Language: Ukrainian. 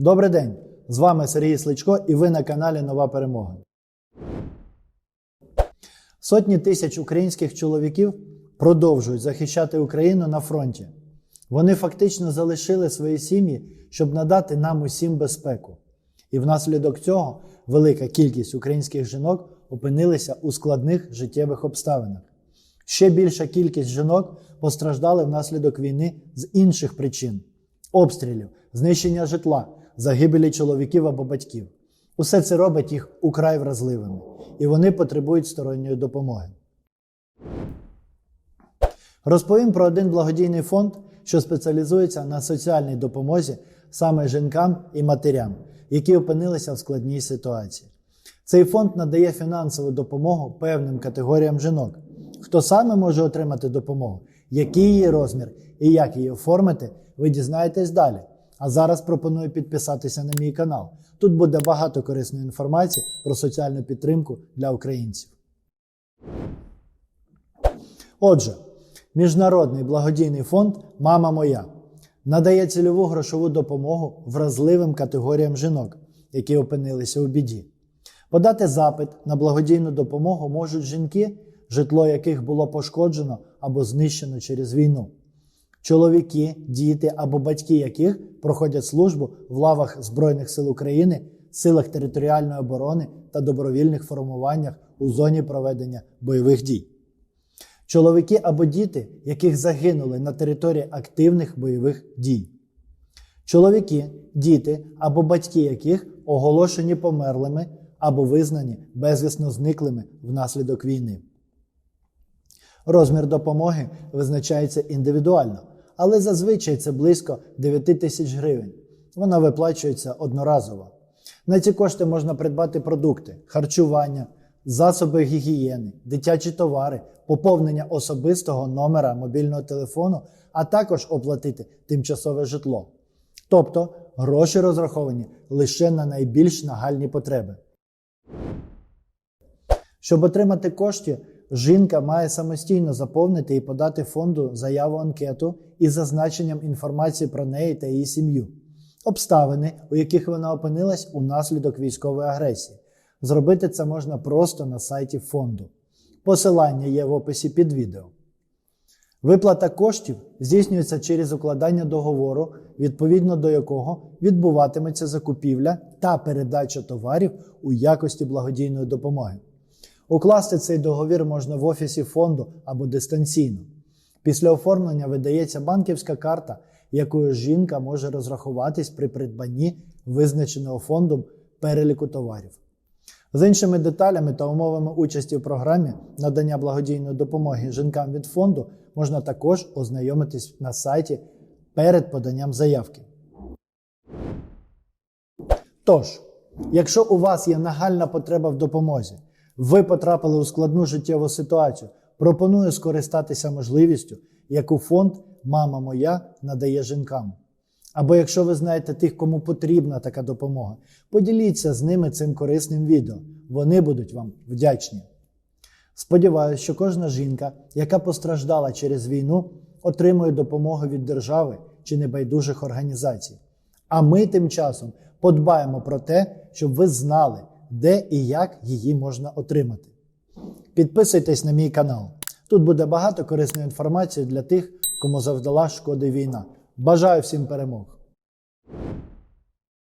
Добрий день! З вами Сергій Сличко і ви на каналі Нова Перемога. Сотні тисяч українських чоловіків продовжують захищати Україну на фронті. Вони фактично залишили свої сім'ї, щоб надати нам усім безпеку. І внаслідок цього велика кількість українських жінок опинилися у складних життєвих обставинах. Ще більша кількість жінок постраждали внаслідок війни з інших причин: обстрілів, знищення житла, загибелі чоловіків або батьків. Усе це робить їх украй вразливими, і вони потребують сторонньої допомоги. Розповім про один благодійний фонд, що спеціалізується на соціальній допомозі саме жінкам і матерям, які опинилися в складній ситуації. Цей фонд надає фінансову допомогу певним категоріям жінок. Хто саме може отримати допомогу, який її розмір і як її оформити, ви дізнаєтесь далі. А зараз пропоную підписатися на мій канал. Тут буде багато корисної інформації про соціальну підтримку для українців. Отже, Міжнародний благодійний фонд Мама Моя надає цільову грошову допомогу вразливим категоріям жінок, які опинилися у біді. Подати запит на благодійну допомогу можуть жінки, житло яких було пошкоджено або знищено через війну, чоловіки, діти або батьки яких проходять службу в лавах Збройних сил України, силах територіальної оборони та добровільних формуваннях у зоні проведення бойових дій. Чоловіки або діти, яких загинули на території активних бойових дій. Чоловіки, діти або батьки яких оголошені померлими або визнані безвісно зниклими внаслідок війни. Розмір допомоги визначається індивідуально, але зазвичай це близько 9 тисяч гривень. Вона виплачується одноразово. На ці кошти можна придбати продукти, харчування, засоби гігієни, дитячі товари, поповнення особистого номера мобільного телефону, а також оплатити тимчасове житло. Тобто гроші розраховані лише на найбільш нагальні потреби. Щоб отримати кошти, жінка має самостійно заповнити і подати фонду заяву анкету із зазначенням інформації про неї та її сім'ю, обставини, у яких вона опинилась унаслідок військової агресії. Зробити це можна просто на сайті фонду. Посилання є в описі під відео. Виплата коштів здійснюється через укладання договору, відповідно до якого відбуватиметься закупівля та передача товарів у якості благодійної допомоги. Укласти цей договір можна в офісі фонду або дистанційно. Після оформлення видається банківська карта, якою жінка може розрахуватись при придбанні визначеного фондом переліку товарів. З іншими деталями та умовами участі в програмі надання благодійної допомоги жінкам від фонду можна також ознайомитись на сайті перед поданням заявки. Тож, якщо у вас є нагальна потреба в допомозі, ви потрапили у складну життєву ситуацію, пропоную скористатися можливістю, яку фонд Мама Моя надає жінкам. Або якщо ви знаєте тих, кому потрібна така допомога, поділіться з ними цим корисним відео. Вони будуть вам вдячні. Сподіваюся, що кожна жінка, яка постраждала через війну, отримує допомогу від держави чи небайдужих організацій. А ми тим часом подбаємо про те, щоб ви знали, де і як її можна отримати. Підписуйтесь на мій канал. Тут буде багато корисної інформації для тих, кому завдала шкоди війна. Бажаю всім перемог!